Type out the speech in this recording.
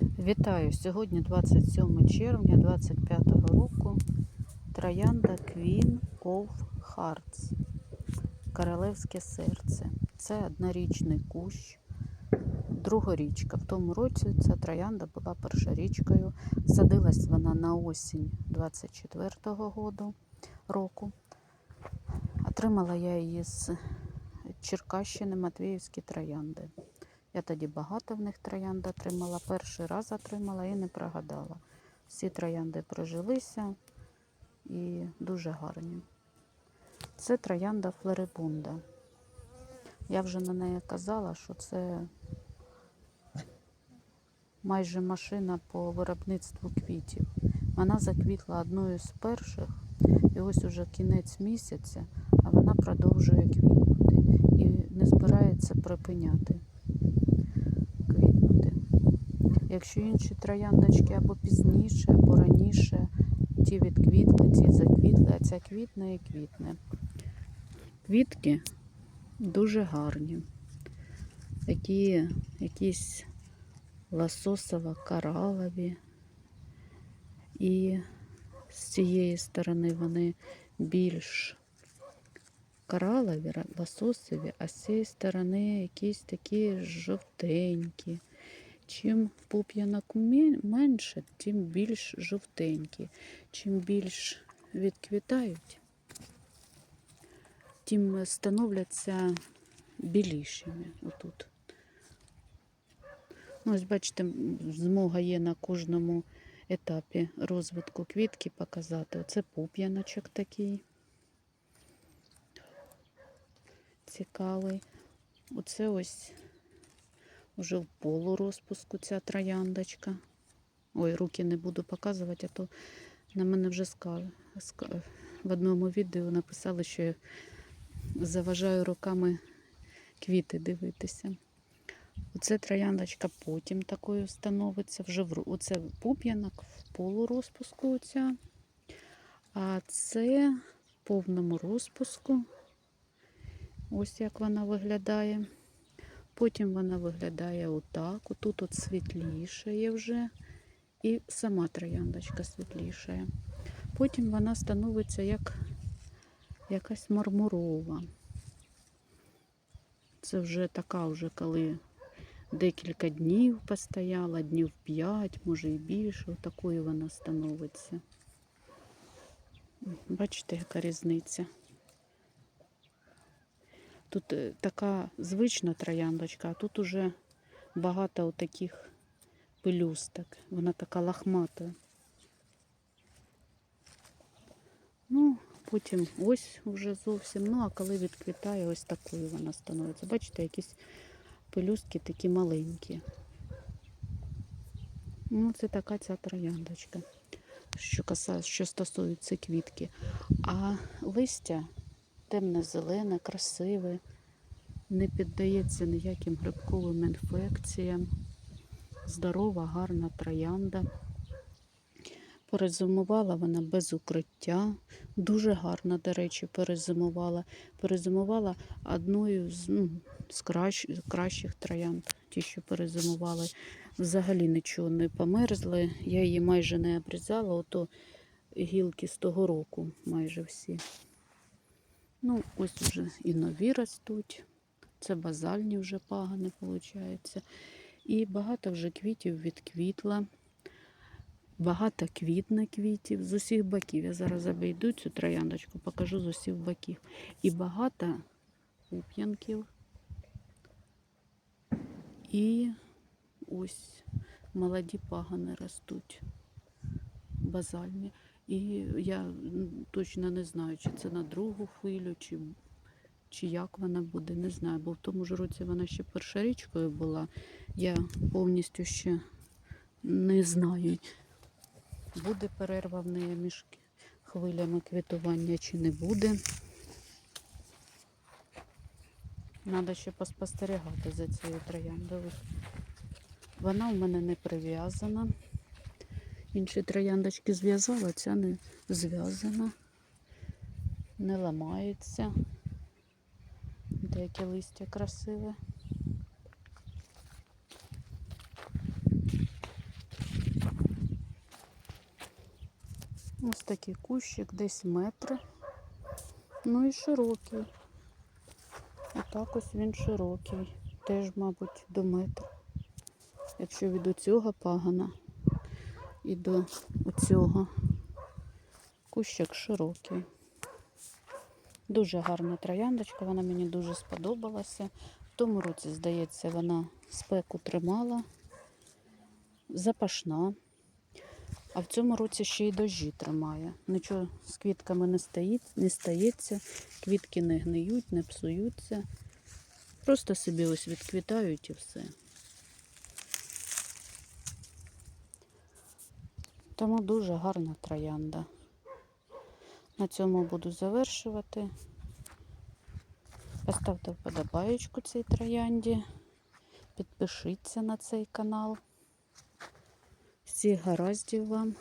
Вітаю! Сьогодні 27 червня 25 року. Троянда Queen of Hearts. Королевське серце. Це однорічний кущ. Другорічка. В тому році ця троянда була першорічкою. Садилась вона на осінь 24-го году, року. Отримала я її з Черкащини Матвіївські троянди. Я тоді багато в них троянд отримала. Перший раз отримала і не прогадала. Всі троянди прижилися і дуже гарні. Це троянда флорибунда. Я вже на неї казала, що це майже машина по виробництву квітів. Вона заквітла одною з перших, і ось уже кінець місяця, а вона продовжує квітнути і не збирається припиняти квітнути. Якщо інші трояндочки або пізніше, або раніше, ті відквітли, ті заквітли, а ця квітне і квітне. Квітки дуже гарні. Такі якісь лососово-коралові. І з цієї сторони вони більш коралові, ра- лососові, а з цієї сторони якісь такі жовтенькі. Чим пуп'янок менше, тим більш жовтенькі. Чим більш відквітають, тим становляться білішими отут. Ну, ось бачите, змога є на кожному етапі розвитку квітки показати. Оце пуп'яночок такий. Цікавий. Оце ось вже в полурозпуску ця трояндочка. Ой, руки не буду показувати, а то на мене вже ска... ска- в одному відео написали, що я заважаю руками квіти дивитися. Оце трояндочка потім такою становиться. Вже в... Оце пуп'янок в полурозпуску оця. А це в повному розпуску. Ось як вона виглядає. Потім вона виглядає отак. Отут от світлішає вже. І сама трояндочка світлішає. Потім вона становиться як якась мармурова. Це вже така, вже коли декілька днів постояла, днів 5, може і більше. Отакою вона становиться. Бачите, яка різниця. Тут е, така звична трояндочка, а тут уже багато таких пелюсток. Вона така лахмата. Ну, потім ось вже зовсім. Ну, а коли відквітає, ось такою вона становиться. Бачите, якісь пелюстки такі маленькі. Ну, це така ця трояндочка, що, каса, що стосується квітки. А листя темно-зелене, красиве, не піддається ніяким грибковим інфекціям. Здорова, гарна троянда. Перезимувала вона без укриття. Дуже гарно, до речі, перезимувала. Перезимувала одною з, ну, з кращ, кращих троянд. Ті, що перезимували, взагалі нічого не померзли. Я її майже не обрізала, ото гілки з того року майже всі. Ну, ось вже і нові ростуть. Це базальні вже пагани, виходить. І багато вже квітів відквітла. Багато квітне квітів з усіх боків. Я зараз обійду цю трояндочку, покажу з усіх боків. І багато пуп'янків. І ось молоді пагани ростуть базальні. І я точно не знаю, чи це на другу хвилю, чи, чи як вона буде, не знаю. Бо в тому ж році вона ще першорічкою була. Я повністю ще не знаю, буде перерва в неї між хвилями квітування чи не буде. Треба ще поспостерігати за цією трояндою. Вона в мене не прив'язана. Інші трояндочки зв'язала, ця не зв'язана, не ламається. Деяке листя красиве. Ось такий кущик, десь метр. Ну і широкий. Отак ось він широкий. Теж, мабуть, до метра. Якщо від оцього пагана і до оцього. Кущик широкий. Дуже гарна трояндочка, вона мені дуже сподобалася. В тому році, здається, вона спеку тримала, запашна. А в цьому році ще й дощі тримає. Нічого з квітками не, стоїть, не стається, квітки не гниють, не псуються. Просто собі ось відквітають і все. Тому дуже гарна троянда. На цьому буду завершувати. Поставте вподобаєчку цій троянді. Підпишіться на цей канал. Всіх гараздів вам.